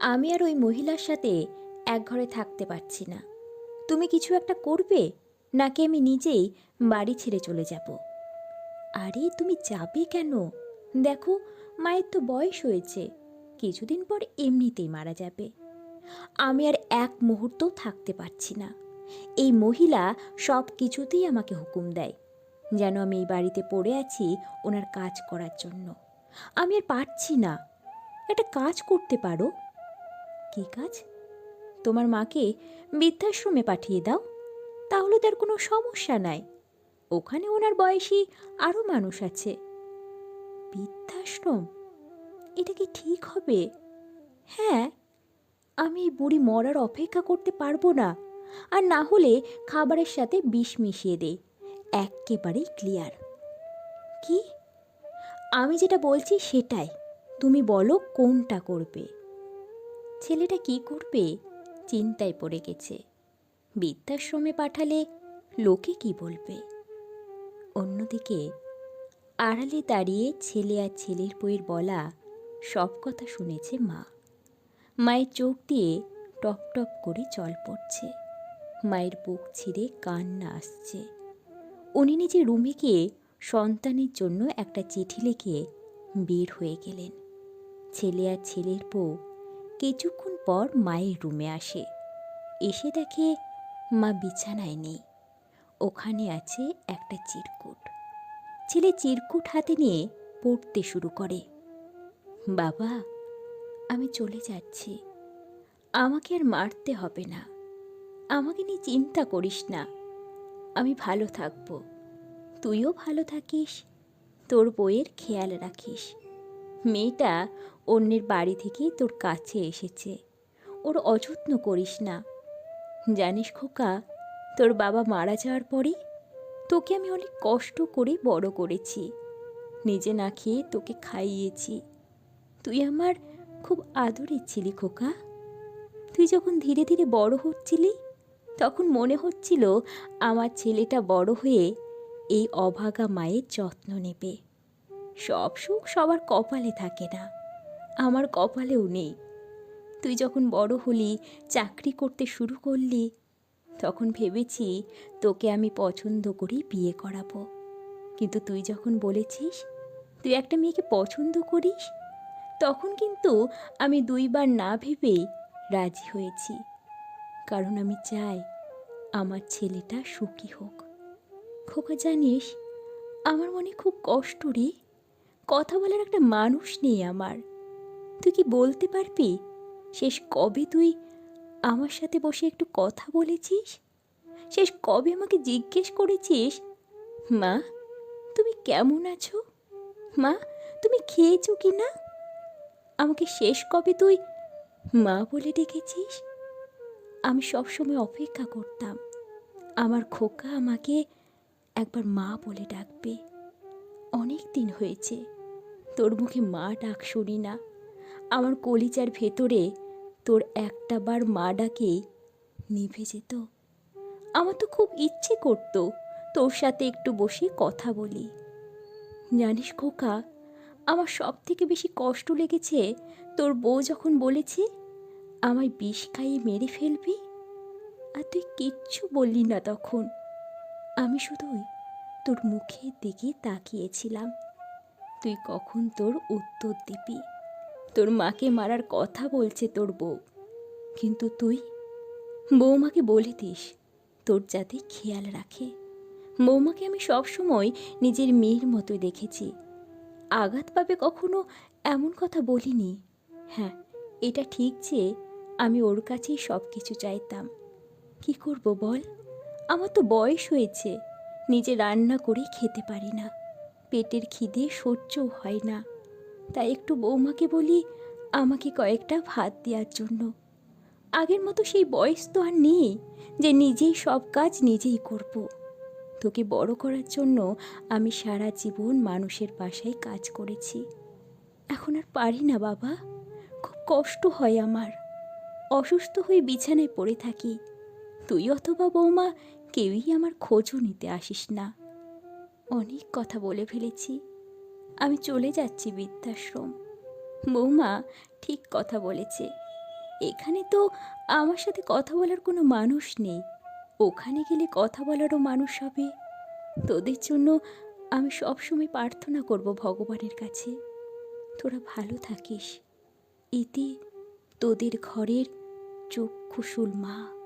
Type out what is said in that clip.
আমি আর ওই মহিলার সাথে এক ঘরে থাকতে পারছি না। তুমি কিছু একটা করবে? নাকি আমি নিজেই বাড়ি ছেড়ে চলে যাব? আরে, তুমি যাবে কেন? দেখো, মায়ের তো বয়স হয়েছে। কিছুদিন পর এমনিতেই মারা যাবে। আমি আর এক মুহূর্তও থাকতে পারছি না। এই মহিলা সব কিছুতেই আমাকে হুকুম দেয়, যেন আমি এই বাড়িতে পড়ে আছি ওনার কাজ করার জন্য। আমি আর পারছি না। একটা কাজ করতে পারো? কী কাজ? তোমার মাকে বৃদ্ধাশ্রমে পাঠিয়ে দাও, তাহলে তার কোনো সমস্যা নাই। ওখানে ওনার বয়সী আরও মানুষ আছে। বৃদ্ধাশ্রম? এটা কি ঠিক হবে? হ্যাঁ আমি বুড়ি মরার অপেক্ষা করতে পারব না, আর না হলে খাবারের সাথে বিষ মিশিয়ে দেই একেবারেই ক্লিয়ার। কি? আমি যেটা বলছি সেটাই। তুমি বলো কোনটা করবে। ছেলেটা কি করবে? চিন্তায় পড়ে গেছে। বৃদ্ধাশ্রমে পাঠালে লোকে কি বলবে? অন্যদিকে আড়ালে দাঁড়িয়ে ছেলে আর ছেলের বইয়ের বলা সব কথা শুনেছে মা। মায়ের চোখ দিয়ে টপ টপ করে জল পড়ছে। মায়ের বুক ছিঁড়ে কান্না আসছে। উনি নিজে রুমে গিয়ে সন্তানের জন্য একটা চিঠি লিখে বের হয়ে গেলেন। ছেলে আর ছেলের বউ কিছুক্ষণ পর মায়ের রুমে আসে। এসে দেখে মা বিছানায় নেই। ওখানে আছে একটা চিরকুট। ছেলে চিরকুট হাতে নিয়ে পড়তে শুরু করে। বাবা, আমি চলে যাচ্ছি। আমাকে আর মারতে হবে না। আমাকে নিয়ে চিন্তা করিস না। আমি ভালো থাকব। তুইও ভালো থাকিস। তোর বইয়ের খেয়াল রাখিস। মেয়েটা অন্যের বাড়ি থেকেই তোর কাছে এসেছে। ওর অযত্ন করিস না। জানিস খোকা, তোর বাবা মারা যাওয়ার পরে তোকে আমি অনেক কষ্ট করে বড় করেছি। নিজে না খেয়ে তোকে খাইয়েছি। তুই আমার খুব আদরের ছিলি খোকা। তুই যখন ধীরে ধীরে বড় হচ্ছিলি, তখন মনে হচ্ছিল আমার ছেলেটা বড় হয়ে এই অভাগা মায়ের যত্ন নেবে। সব সুখ সবার কপালে থাকে না। আমার কপালেও নেই। তুই যখন বড় হলি, চাকরি করতে শুরু করলি, তখন ভেবেছি তোকে আমি পছন্দ করেই বিয়ে করাবো। কিন্তু তুই যখন বলেছিস, তুই একটা মেয়েকে পছন্দ করিস, তখন কিন্তু আমি দুইবার না ভেবেই রাজি হয়েছি। কারণ আমি চাই আমার ছেলেটা সুখী হোক। খোকা জানিস, আমার মনে খুব কষ্ট রে। কথা বলার একটা মানুষ নেই আমার। তুই কি বলতে পারবি? শেষ কবে তুই আমার সাথে বসে একটু কথা বলেছিস? শেষ কবে আমাকে জিজ্ঞেস করেছিস? মা, তুমি কেমন আছো? মা, তুমি খেয়েছো কি না? আমাকে শেষ কবে তুই মা বলে ডেকেছিস? আমি সবসময় অপেক্ষা করতাম। আমার খোকা আমাকে একবার মা বলে ডাকবে। অনেক দিন হয়েছে। তোর মুখে মা ডাক শুনি না। আমার কলিজার ভেতরে তোর একটা বার মা ডাকে, নিভে যেত। আমার তো খুব ইচ্ছে করতো তোর সাথে একটু বসে কথা বলি। জানিস খোকা, আমার সব থেকে বেশি কষ্ট লেগেছে তোর বউ যখন বলেছে, আমায় বিষ খাইয়ে মেরে ফেলবি? আর তুই কিচ্ছু বললি না তখন। আমি শুধুই তোর মুখের দিকে তাকিয়েছিলাম। তুই কখন তোর উত্তর দিবি? তোর মাকে মারার কথা বলছে তোর বউ। কিন্তু তুই বৌমাকে বলে দিস, তোর যাতে খেয়াল রাখে। বৌমাকে আমি সবসময় নিজের মেয়ের মতো দেখেছি। আঘাত পাবে কখনো এমন কথা বলিনি। হ্যাঁ এটা ঠিক যে আমি ওর কাছেই সব কিছু চাইতাম। কি করব বল? আমার তো বয়স হয়েছে, নিজে রান্না করে খেতে পারি না। পেটের খিদে সহ্যও হয় না। তাই একটু বৌমাকে বলি, আমাকে কয়েকটা ভাত দেওয়ার জন্য। আগের মতো সেই বয়স তো আর নেই যে নিজেই সব কাজ নিজেই করব। তোকে বড় করার জন্য আমি সারা জীবন মানুষের বাসায় কাজ করেছি। এখন আর পারি না বাবা, খুব কষ্ট হয় আমার। অসুস্থ হয়ে বিছানায় পড়ে থাকি। তুই অথবা বৌমা কেউই আমার খোঁজও নিতে আসিস না। অনেক কথা বলে ফেলেছি। আমি চলে যাচ্ছি বৃদ্ধাশ্রম। বৌমা ঠিক কথা বলেছে। এখানে তো আমার সাথে কথা বলার কোনো মানুষ নেই। ওখানে গেলে কথা বলারও মানুষ হবে। তোদের জন্য আমি সবসময় প্রার্থনা করব ভগবানের কাছে। তোরা ভালো থাকিস। এতে তোদের ঘরের চক্ষুশুল মা।